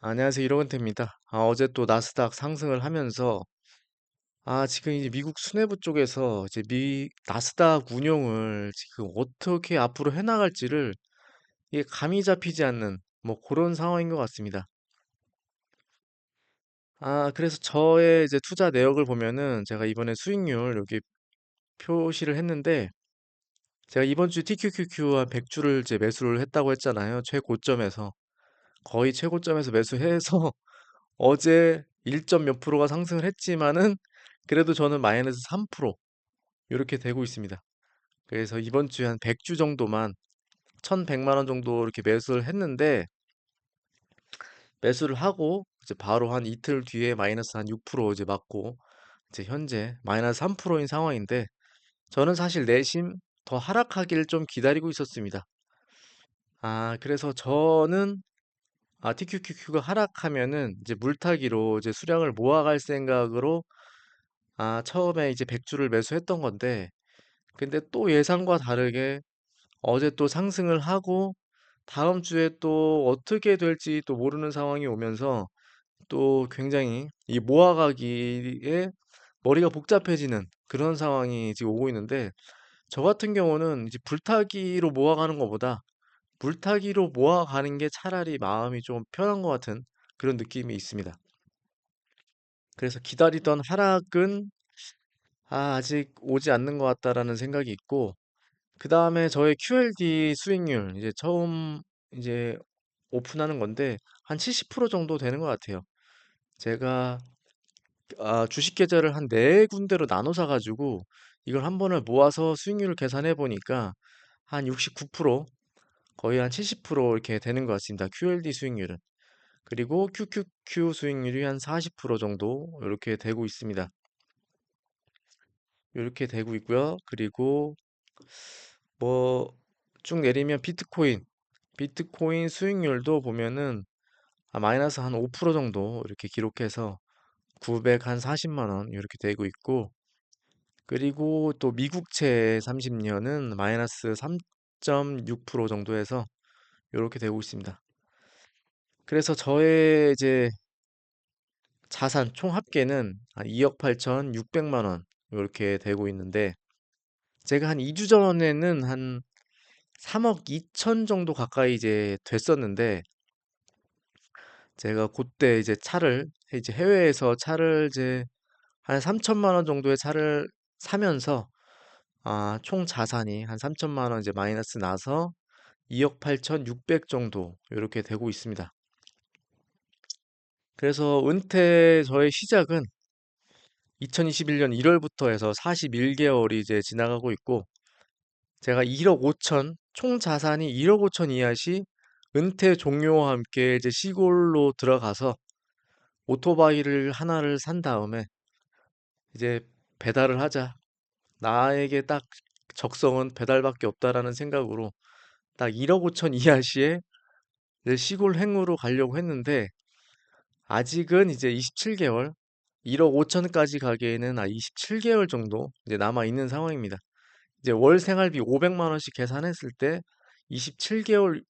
안녕하세요. 이러건태입니다. 아, 어제 또 나스닥 상승을 하면서 아, 지금 이제 미국 수뇌부 쪽에서 이제 미 나스닥 운용을 지금 어떻게 앞으로 해 나갈지를 이게 감이 잡히지 않는 뭐 그런 상황인 것 같습니다. 아, 그래서 저의 이제 투자 내역을 보면은 제가 이번에 수익률 여기 표시를 했는데 제가 이번 주 TQQQ와 100주를 이제 매수를 했다고 했잖아요. 최고점에서 거의 최고점에서 매수해서 어제 1점 몇 프로가 상승을 했지만은 그래도 저는 마이너스 3% 이렇게 되고 있습니다. 그래서 이번 주에 한 100주 정도만 1,100만 원 정도 이렇게 매수를 했는데 매수를 하고 이제 바로 한 이틀 뒤에 마이너스 한 6% 이제 맞고 이제 현재 마이너스 3%인 상황인데 저는 사실 내심 더 하락하기를 좀 기다리고 있었습니다. 아, 그래서 저는 아, TQQQ가 하락하면은 이제 물타기로 이제 수량을 모아갈 생각으로 아, 처음에 이제 100주를 매수했던 건데, 근데 또 예상과 다르게 어제 또 상승을 하고, 다음 주에 또 어떻게 될지 또 모르는 상황이 오면서 또 굉장히 이 모아가기에 머리가 복잡해지는 그런 상황이 지금 오고 있는데, 저 같은 경우는 이제 불타기로 모아가는 것보다 물타기로 모아가는 게 차라리 마음이 좀 편한 것 같은 그런 느낌이 있습니다. 그래서 기다리던 하락은 아, 아직 오지 않는 것 같다라는 생각이 있고, 그 다음에 저의 QLD 수익률, 이제 처음 이제 오픈하는 건데, 한 70% 정도 되는 것 같아요. 제가 아, 주식 계좌를 한네 군데로 나눠 사가지고, 이걸 한 번에 모아서 수익률을 계산해 보니까, 한 69%, 거의 한 70% 이렇게 되는 것 같습니다. QLD 수익률은. 그리고 QQQ 수익률이 한 40% 정도 이렇게 되고 있습니다. 이렇게 되고 있고요. 그리고 뭐 쭉 내리면 비트코인, 비트코인 수익률도 보면은 아, 마이너스 한 5% 정도 이렇게 기록해서 900한 40만 원 이렇게 되고 있고 그리고 또 미국채 30년은 마이너스 3.6% 정도에서 이렇게 되고 있습니다. 그래서 저의 이제 자산 총 합계는 한 2억 8,600만 원 이렇게 되고 있는데 제가 한 2주 전에는 한 3억 2천 정도 가까이 이제 됐었는데 제가 그때 이제 차를 이제 해외에서 차를 이제 한 3천만 원 정도의 차를 사면서 아, 총 자산이 한 3천만 원 이제 마이너스 나서 2억 8천6백 정도 이렇게 되고 있습니다. 그래서 은퇴 저의 시작은 2021년 1월부터 해서 41개월이 이제 지나가고 있고 제가 1억 5천 총 자산이 1억 5천 이하 시 은퇴 종료와 함께 이제 시골로 들어가서 오토바이를 하나를 산 다음에 이제 배달을 하자. 나에게 딱 적성은 배달밖에 없다라는 생각으로 딱 1억 5천 이하 시에 이제 시골 행으로 가려고 했는데 아직은 이제 27개월, 1억 5천까지 가기에는 아 27개월 정도 이제 남아 있는 상황입니다. 이제 월 생활비 500만 원씩 계산했을 때 27개월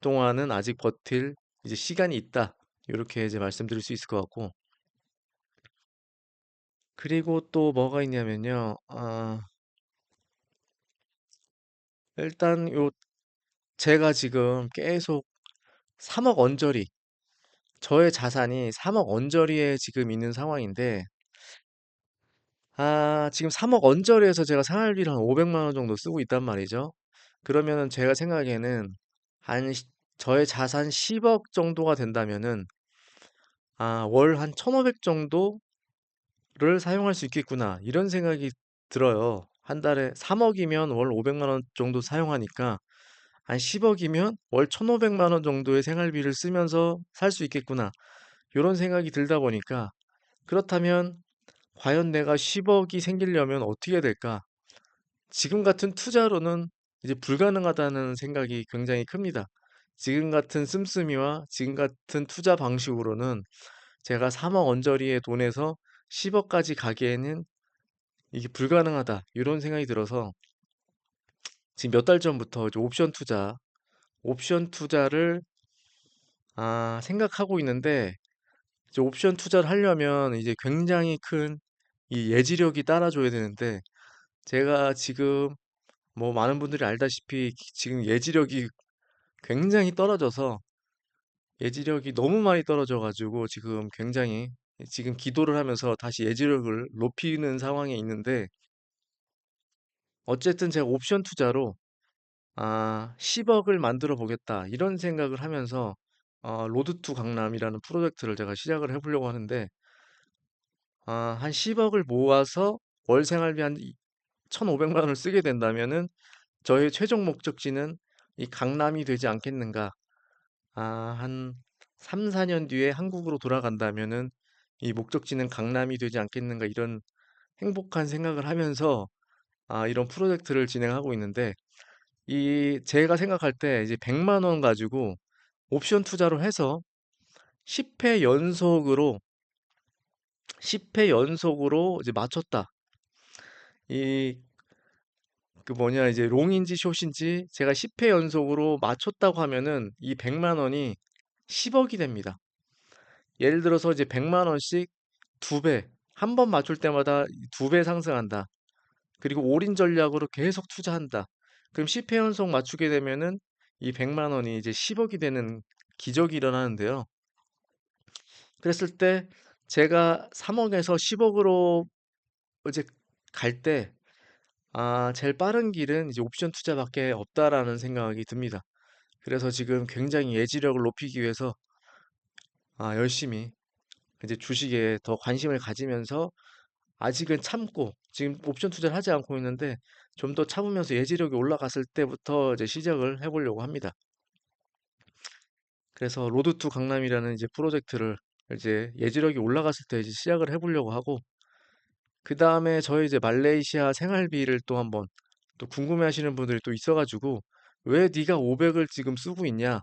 동안은 아직 버틸 이제 시간이 있다. 이렇게 이제 말씀드릴 수 있을 것 같고. 그리고 또 뭐가 있냐면요. 아, 일단 요 제가 지금 계속 3 억 언저리, 저의 자산이 3 억 언저리에 지금 있는 상황인데, 아, 지금 3 억 언저리에서 제가 생활비를 한 500만 원 정도 쓰고 있단 말이죠. 그러면은 제가 생각에는 한 시- 저의 자산 10 억 정도가 된다면은 아, 월 한 1,500 정도 를 사용할 수 있겠구나. 이런 생각이 들어요. 한 달에 3억이면 월 500만 원 정도 사용하니까 한 10억이면 월 1,500만 원 정도의 생활비를 쓰면서 살 수 있겠구나. 이런 생각이 들다 보니까 그렇다면 과연 내가 10억이 생기려면 어떻게 해야 될까? 지금 같은 투자로는 이제 불가능하다는 생각이 굉장히 큽니다. 지금 같은 씀씀이와 지금 같은 투자 방식으로는 제가 3억 언저리의 돈에서 10억까지 가기에는 이게 불가능하다. 이런 생각이 들어서 지금 몇 달 전부터 이제 옵션 투자, 옵션 투자를 아, 생각하고 있는데 이제 옵션 투자를 하려면 이제 굉장히 큰 이 예지력이 따라줘야 되는데 제가 지금 뭐 많은 분들이 알다시피 기- 지금 예지력이 굉장히 떨어져서 예지력이 너무 많이 떨어져 가지고 지금 굉장히 지금 기도를 하면서 다시 예지력을 높이는 상황에 있는데 어쨌든 제가 옵션 투자로 아, 10억을 만들어 보겠다 이런 생각을 하면서 어, 로드 투 강남이라는 프로젝트를 제가 시작을 해보려고 하는데 아, 한 10억을 모아서 월 생활비 한 1,500만 원을 쓰게 된다면은 저의 최종 목적지는 이 강남이 되지 않겠는가. 아, 한 3, 4년 뒤에 한국으로 돌아간다면은 이 목적지는 강남이 되지 않겠는가 이런 행복한 생각을 하면서 아, 이런 프로젝트를 진행하고 있는데 이 제가 생각할 때 이제 100만 원 가지고 옵션 투자로 해서 10회 연속으로 10회 연속으로 이제 맞췄다. 이 그 뭐냐 이제 롱인지 숏인지 제가 10회 연속으로 맞췄다고 하면은 이 100만 원이 10억이 됩니다. 예를 들어서 이제 100만 원씩 두 배, 한 번 맞출 때마다 두 배 상승한다. 그리고 올인 전략으로 계속 투자한다. 그럼 10회 연속 맞추게 되면은 이 100만 원이 이제 10억이 되는 기적이 일어나는데요. 그랬을 때 제가 3억에서 10억으로 이제 갈 때, 아, 제일 빠른 길은 이제 옵션 투자밖에 없다라는 생각이 듭니다. 그래서 지금 굉장히 예지력을 높이기 위해서 아, 열심히 이제 주식에 더 관심을 가지면서 아직은 참고 지금 옵션 투자를 하지 않고 있는데 좀 더 참으면서 예지력이 올라갔을 때부터 이제 시작을 해보려고 합니다. 그래서 로드 투 강남이라는 이제 프로젝트를 이제 예지력이 올라갔을 때 이제 시작을 해보려고 하고 그 다음에 저희 이제 말레이시아 생활비를 또 한번 또 궁금해하시는 분들이 또 있어가지고 왜 네가 500을 지금 쓰고 있냐?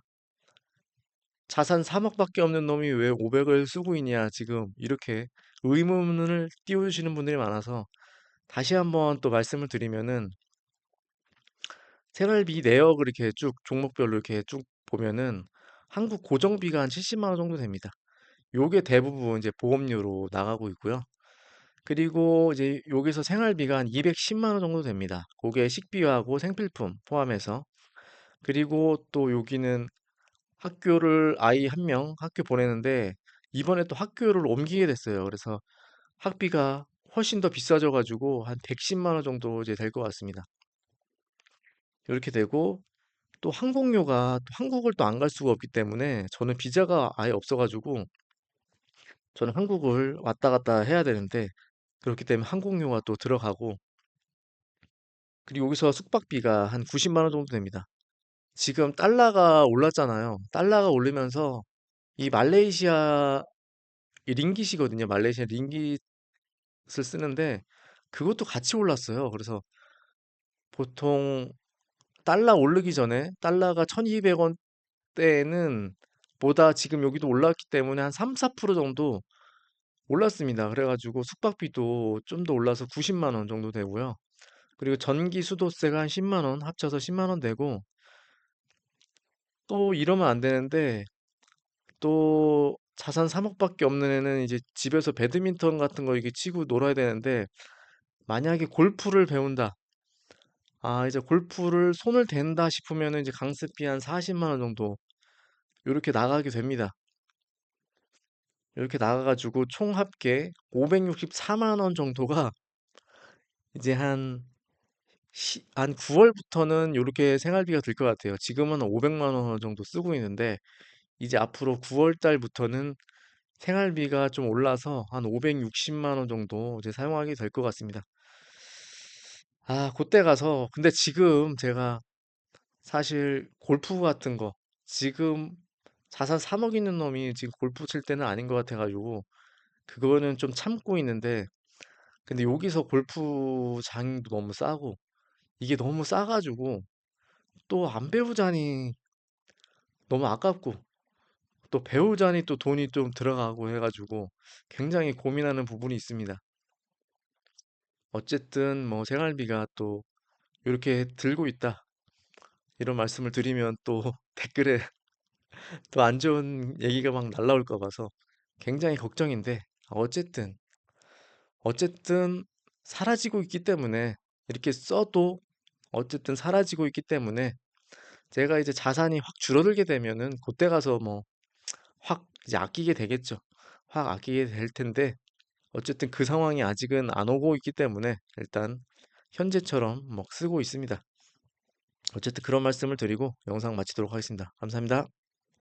자산 3억밖에 없는 놈이 왜 500을 쓰고 있냐? 지금 이렇게 의문을 띄우시는 분들이 많아서 다시 한번 또 말씀을 드리면은 생활비 내역을 이렇게 쭉 종목별로 이렇게 쭉 보면은 한국 고정비가 한 70만 원 정도 됩니다. 요게 대부분 이제 보험료로 나가고 있고요. 그리고 이제 여기서 생활비가 한 210만 원 정도 됩니다. 그게 식비하고 생필품 포함해서. 그리고 또 여기는 학교를 아이 한명 학교 보내는데 이번에 또 학교를 옮기게 됐어요. 그래서 학비가 훨씬 더 비싸져 가지고 한 110만 원 정도 이제 될 것 같습니다. 이렇게 되고 또 항공료가 또 한국을 또 안 갈 수가 없기 때문에 저는 비자가 아예 없어 가지고 저는 한국을 왔다 갔다 해야 되는데 그렇기 때문에 항공료가 또 들어가고 그리고 여기서 숙박비가 한 90만 원 정도 됩니다. 지금 달러가 올랐잖아요. 달러가 오르면서 이 말레이시아 이 링깃이거든요. 말레이시아 링깃을 쓰는데 그것도 같이 올랐어요. 그래서 보통 달러 오르기 전에 달러가 1200원대에는 보다 지금 여기도 올랐기 때문에 한 3, 4% 정도 올랐습니다. 그래가지고 숙박비도 좀 더 올라서 90만 원 정도 되고요. 그리고 전기 수도세가 한 10만 원 합쳐서 10만 원 되고 또 이러면 안 되는데 또 자산 3억 밖에 없는 애는 이제 집에서 배드민턴 같은 거 이게 치고 놀아야 되는데 만약에 골프를 배운다. 아, 이제 골프를 손을 댄다 싶으면은 이제 강습비 한 40만 원 정도 이렇게 나가게 됩니다. 이렇게 나가가지고 총 합계 564만 원 정도가 이제 한, 시, 한 9 월부터는 이렇게 생활비가 들 것 같아요. 지금은 500만 원 정도 쓰고 있는데 이제 앞으로 9 월 달부터는 생활비가 좀 올라서 한 560만 원 정도 이제 사용하게 될 것 같습니다. 아, 그때 가서 근데 지금 제가 사실 골프 같은 거 지금 자산 3억 있는 놈이 지금 골프 칠 때는 아닌 것 같아 가지고 그거는 좀 참고 있는데 근데 여기서 골프장도 너무 싸고 이게 너무 싸가지고 또 안 배우자니 너무 아깝고 또 배우자니 또 돈이 좀 들어가고 해가지고 굉장히 고민하는 부분이 있습니다. 어쨌든 뭐 생활비가 또 이렇게 들고 있다 이런 말씀을 드리면 또 댓글에 또 안 좋은 얘기가 막 날라올까 봐서 굉장히 걱정인데 어쨌든 어쨌든 사라지고 있기 때문에 이렇게 써도 어쨌든 사라지고 있기 때문에 제가 이제 자산이 확 줄어들게 되면은 그때 가서 뭐 확 이제 아끼게 되겠죠. 확 아끼게 될 텐데 어쨌든 그 상황이 아직은 안 오고 있기 때문에 일단 현재처럼 뭐 쓰고 있습니다. 어쨌든 그런 말씀을 드리고 영상 마치도록 하겠습니다. 감사합니다.